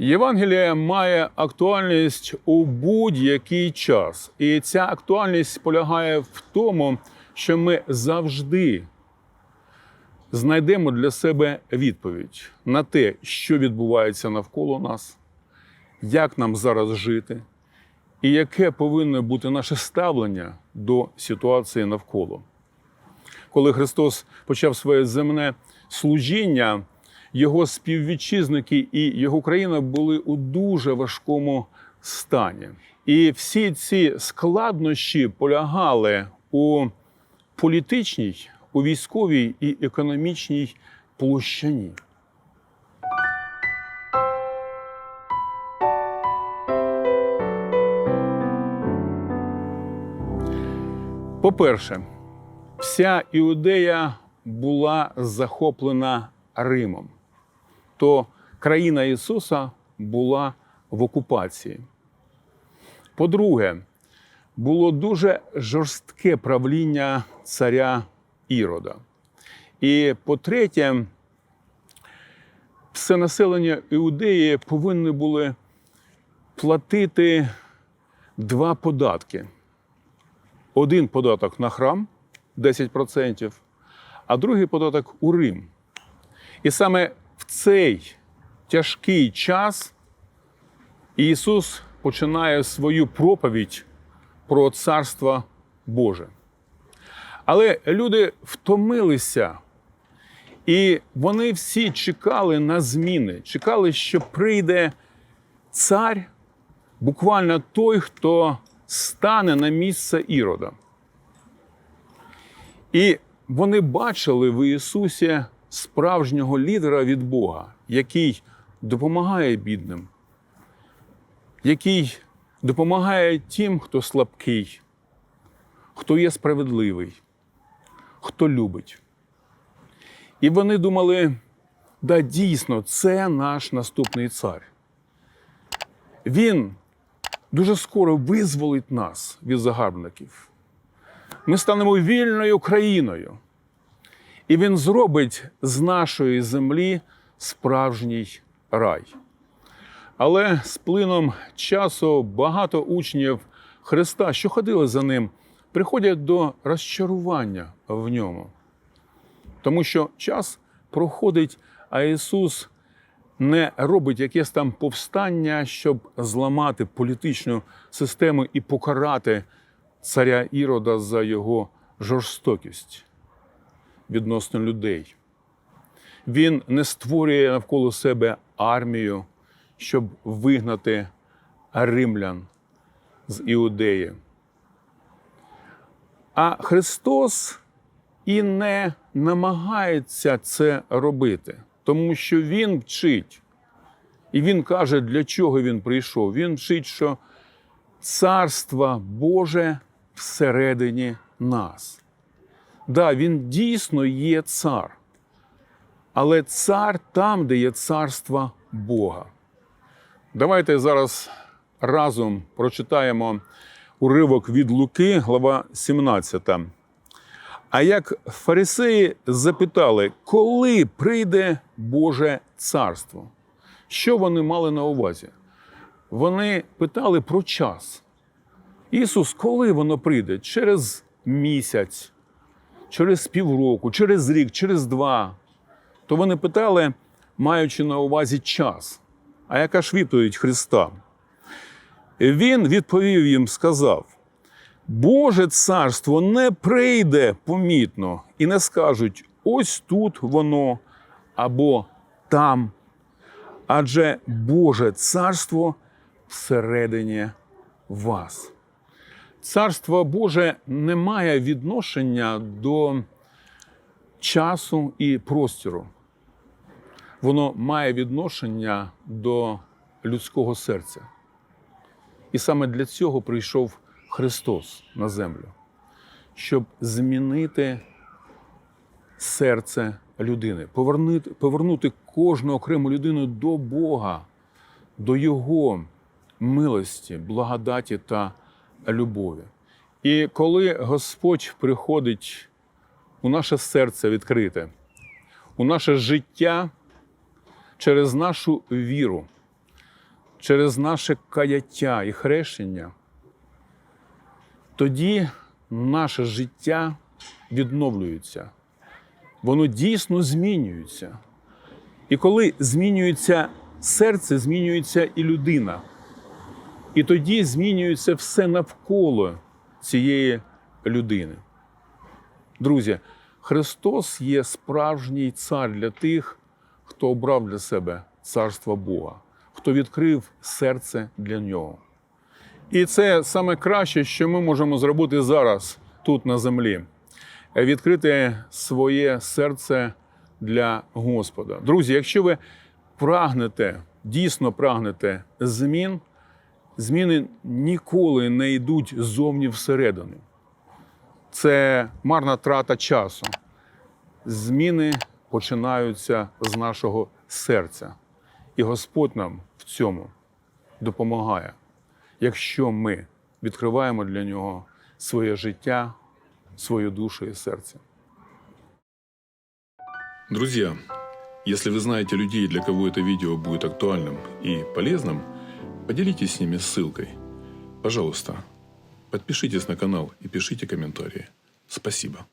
Євангеліє має актуальність у будь-який час, і ця актуальність полягає в тому, що ми завжди знайдемо для себе відповідь на те, що відбувається навколо нас, як нам зараз жити, і яке повинно бути наше ставлення до ситуації навколо. Коли Христос почав своє земне служіння, його співвітчизники і його країна були у дуже важкому стані. І всі ці складнощі полягали у політичній, у військовій і економічній площині. По-перше, вся Іудея була захоплена Римом, то країна Ісуса була в окупації. По-друге, було дуже жорстке правління царя Ірода. І по-третє, все населення Іудеї повинні були платити два податки. Один податок на храм 10%, а другий податок у Рим. І саме цей тяжкий час Ісус починає свою проповідь про Царство Боже. Але люди втомилися, і вони всі чекали на зміни, чекали, що прийде цар, буквально той, хто стане на місце Ірода. І вони бачили в Ісусі справжнього лідера від Бога, який допомагає бідним, який допомагає тим, хто слабкий, хто є справедливий, хто любить. І вони думали, да, дійсно, це наш наступний цар. Він дуже скоро визволить нас від загарбників. Ми станемо вільною країною. І він зробить з нашої землі справжній рай. Але з плином часу багато учнів Христа, що ходили за ним, приходять до розчарування в ньому. Тому що час проходить, а Ісус не робить якесь там повстання, щоб зламати політичну систему і покарати царя Ірода за його жорстокість відносно людей. Він не створює навколо себе армію, щоб вигнати римлян з Іудеї. А Христос і не намагається це робити, тому що Він вчить. І Він каже, для чого він прийшов. Він вчить, що царство Боже всередині нас. Да, він дійсно є цар, але цар там, де є царство Бога. Давайте зараз разом прочитаємо уривок від Луки, глава 17. А як фарисеї запитали, коли прийде Боже царство? Що вони мали на увазі? Вони питали про час. Ісус, коли воно прийде? Через місяць, через півроку, через рік, через два. То вони питали, маючи на увазі час. А яка ж відповідь Христа? Він відповів їм, сказав: Боже царство не прийде помітно, і не скажуть: ось тут воно або там. Адже Боже царство всередині вас. Царство Боже не має відношення до часу і простору. Воно має відношення до людського серця. І саме для цього прийшов Христос на землю, щоб змінити серце людини, повернути, повернути кожну окрему людину до Бога, до Його милості, благодаті та любові. І коли Господь приходить у наше серце відкрите, у наше життя через нашу віру, через наше каяття і хрещення, тоді наше життя відновлюється. Воно дійсно змінюється. І коли змінюється серце, змінюється і людина. І тоді змінюється все навколо цієї людини. Друзі, Христос є справжній цар для тих, хто обрав для себе царство Бога, хто відкрив серце для нього. І це саме краще, що ми можемо зробити зараз, тут на землі, відкрити своє серце для Господа. Друзі, якщо ви прагнете, дійсно прагнете змін, зміни ніколи не йдуть ззовні всередину. Це марна трата часу. Зміни починаються з нашого серця. І Господь нам в цьому допомагає, якщо ми відкриваємо для нього своє життя, свою душу і серце. Друзья, если вы знаете людей, для кого это видео будет актуальным и полезным, поделитесь с ними ссылкой. Пожалуйста, подпишитесь на канал и пишите комментарии. Спасибо.